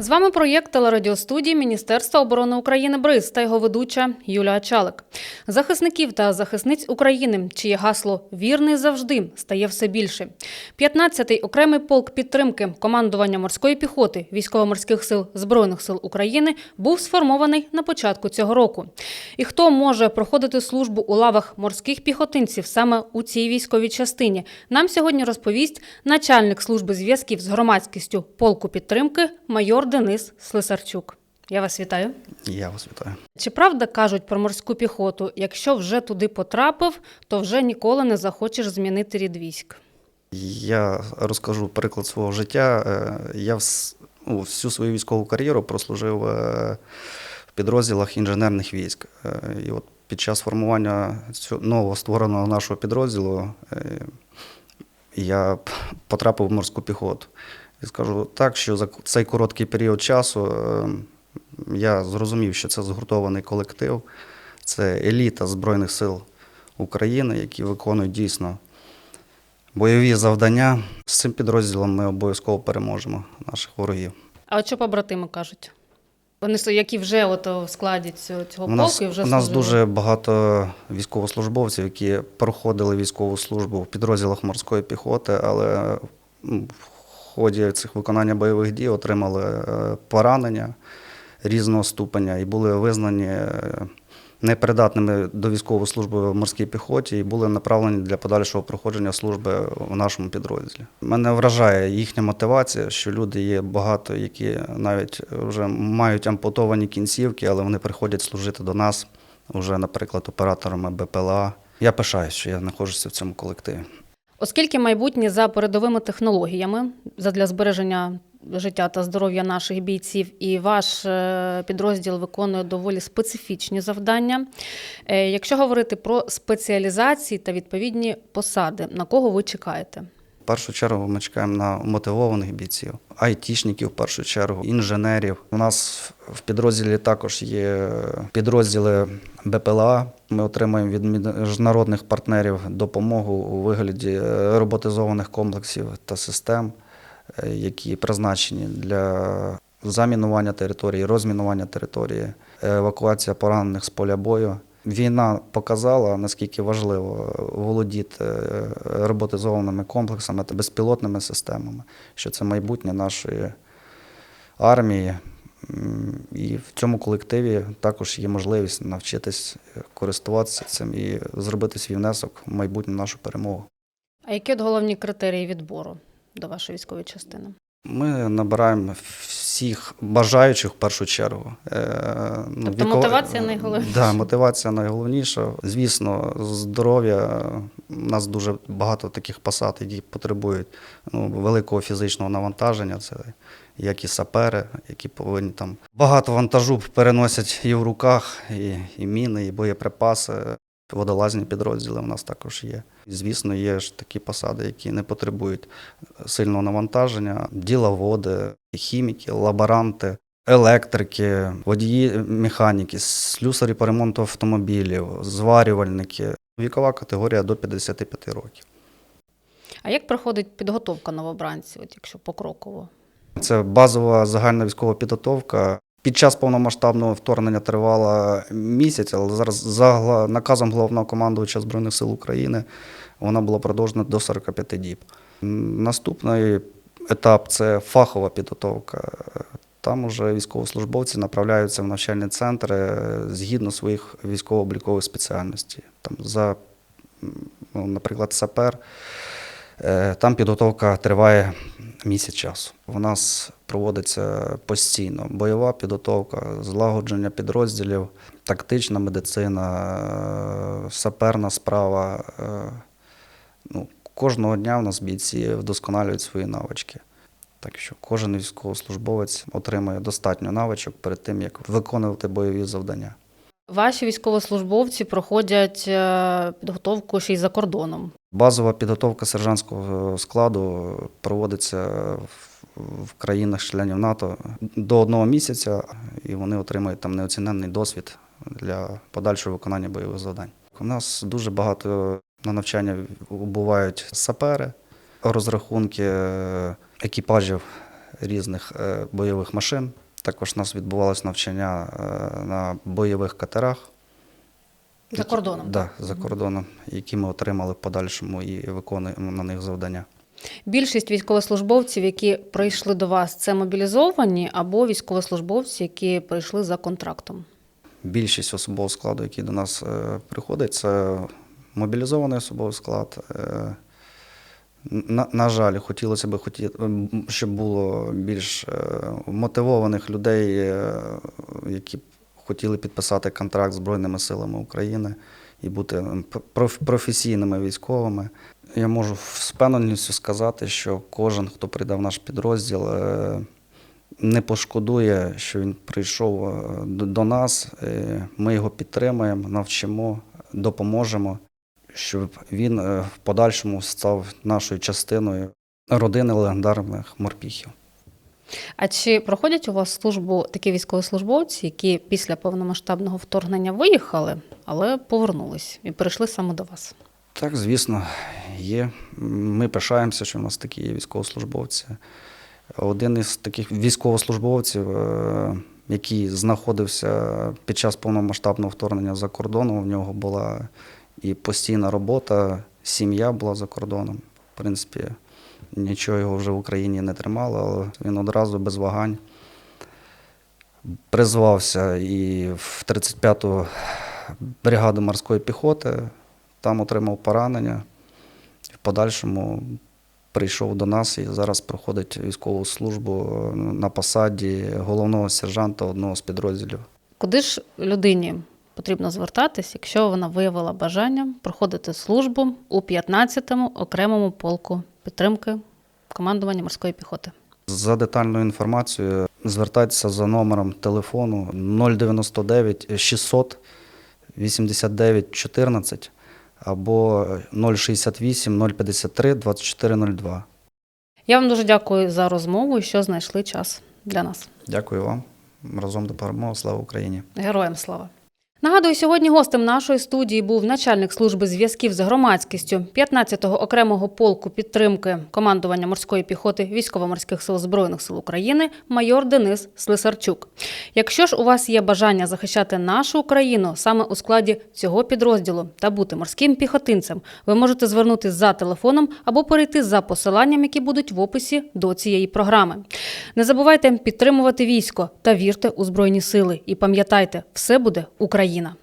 З вами проєкт телерадіостудії Міністерства оборони України БРИЗ та його ведуча Юлія Чалик. Захисників та захисниць України, чиє гасло Вірний завжди стає все більше. 15-й окремий полк підтримки командування морської піхоти військово-морських сил Збройних сил України був сформований на початку цього року. І хто може проходити службу у лавах морських піхотинців саме у цій військовій частині, нам сьогодні розповість начальник служби зв'язків з громадськістю полку підтримки майор Денис Слесарчук. Я вас вітаю. Я вас вітаю. Чи правда кажуть про морську піхоту, якщо вже туди потрапив, то вже ніколи не захочеш змінити рід військ? Я розкажу приклад свого життя. Е, Я ну, всю свою військову кар'єру прослужив е, в підрозділах інженерних військ. Е, І от під час формування цього нового створеного нашого підрозділу я потрапив в морську піхоту. І скажу так, що за цей короткий період часу е, я зрозумів, що це згуртований колектив, це еліта Збройних сил України, які виконують дійсно бойові завдання. З цим підрозділом ми обов'язково переможемо наших ворогів. А от що побратими кажуть? Вони які вже от в складі цього, цього У нас, полку і вже у нас дуже багато військовослужбовців, які проходили військову службу в підрозділах морської піхоти, але ході цих виконання бойових дій отримали е, поранення різного ступеня і були визнані е, непридатними до військової служби в морській піхоті і були направлені для подальшого проходження служби в нашому підрозділі. Мене вражає їхня мотивація, що люди є багато, які навіть вже мають ампутовані кінцівки, але вони приходять служити до нас вже, наприклад, операторами БПЛА. Я пишаюсь, що я знаходжуся в цьому колективі. Оскільки майбутнє за передовими технологіями задля збереження життя та здоров'я наших бійців, і ваш е, підрозділ виконує доволі специфічні завдання. Е, Якщо говорити про спеціалізації та відповідні посади, на кого ви чекаєте? Першу чергу ми чекаємо на мотивованих бійців, айтішників в першу чергу, інженерів. У нас в підрозділі також є підрозділи БПЛА. Ми отримуємо від міжнародних партнерів допомогу у вигляді роботизованих комплексів та систем, які призначені для замінування території, розмінування території, евакуація поранених з поля бою. Війна показала, наскільки важливо володіти е, роботизованими комплексами та безпілотними системами, що це майбутнє нашої армії. І в цьому колективі також є можливість навчитись користуватися цим і зробити свій внесок в майбутню нашу перемогу. А які от головні критерії відбору до вашої військової частини? Ми набираємо всіх бажаючих в першу чергу. Е, ну, Тобто віко- мотивація найголовніша. Да, мотивація найголовніша. Звісно, здоров'я. У нас дуже багато таких посад, які потребують ну, великого фізичного навантаження. Це як і сапери, які повинні там багато вантажу переносять і в руках, і, і міни, і боєприпаси. Водолазні підрозділи у нас також є. І, звісно, є ж такі посади, які не потребують сильного навантаження, діловоди, хіміки, лаборанти, електрики, водії, механіки, слюсарі по ремонту автомобілів, зварювальники. Вікова категорія до 55 років. А як проходить підготовка новобранців, от якщо покроково? Це базова загальна військова підготовка. Під час повномасштабного вторгнення тривала місяць, але зараз за наказом головного командувача Збройних сил України вона була продовжена до 45 діб. Наступний етап це фахова підготовка. Там уже військовослужбовці направляються в навчальні центри е, згідно своїх військово-облікових спеціальностей. Там за, ну, наприклад, сапер. Е, Там підготовка триває місяць часу. У нас проводиться постійно бойова підготовка, злагодження підрозділів, тактична медицина, е, саперна справа. Е, Ну, кожного дня у нас бійці вдосконалюють свої навички. Так що кожен військовослужбовець отримує достатньо навичок перед тим, як виконувати бойові завдання. Ваші військовослужбовці проходять е, підготовку ще й за кордоном. Базова підготовка сержантського складу проводиться в- країнах-членів НАТО до одного місяця, і вони отримують там неоціненний досвід для подальшого виконання бойових завдань. У нас дуже багато на навчання бувають сапери, розрахунки екіпажів різних е, бойових машин. Також у нас відбувалось навчання е, на бойових катерах. За кордоном. Да, за кордоном, які ми отримали в подальшому і виконуємо на них завдання. Більшість військовослужбовців, які прийшли до вас, це мобілізовані або військовослужбовці, які прийшли за контрактом. Більшість особового складу, який до нас е, приходить, це мобілізований особовий склад. Е, на, на жаль, хотілося б, щоб було більш е, мотивованих людей, е, які хотіли підписати контракт з Збройними силами України і бути проф- професійними військовими. Я можу з впевненістю сказати, що кожен, хто прийде в наш підрозділ, е, не пошкодує, що він прийшов е, до нас. Е, Ми його підтримаємо, навчимо, допоможемо, щоб він в подальшому став нашою частиною родини легендарних морпіхів. А чи проходять у вас службу такі військовослужбовці, які після повномасштабного вторгнення виїхали, але повернулись і прийшли саме до вас? Так, звісно, є. Ми пишаємося, що в нас такі є військовослужбовці. Один із таких військовослужбовців, е, який знаходився під час повномасштабного вторгнення за кордоном, в нього була і постійна робота, сім'я була за кордоном. В принципі, нічого його вже в Україні не тримало, але він одразу без вагань призвався і в 35-ту бригаду морської піхоти, там отримав поранення. В подальшому прийшов до нас і зараз проходить військову службу е, на посаді головного сержанта одного з підрозділів. Куди ж людині потрібно звертатись, якщо вона виявила бажання проходити службу у 15-му окремому полку підтримки командування морської піхоти? За детальною інформацією звертайтеся за номером телефону 099 600 89 14 або 068 053 2402. Я вам дуже дякую за розмову і що знайшли час для нас. Дякую вам. Разом до перемоги. Слава Україні! Героям слава! Нагадую, сьогодні гостем нашої студії був начальник служби зв'язків з громадськістю 15-го окремого полку підтримки командування морської піхоти військово-морських сил збройних сил України майор Денис Слисарчук. Якщо ж у вас є бажання захищати нашу Україну саме у складі цього підрозділу та бути морським піхотинцем, ви можете звернутися за телефоном або перейти за посиланням, які будуть в описі до цієї програми. Не забувайте підтримувати військо та вірте у збройні сили. І пам'ятайте, все буде Україна.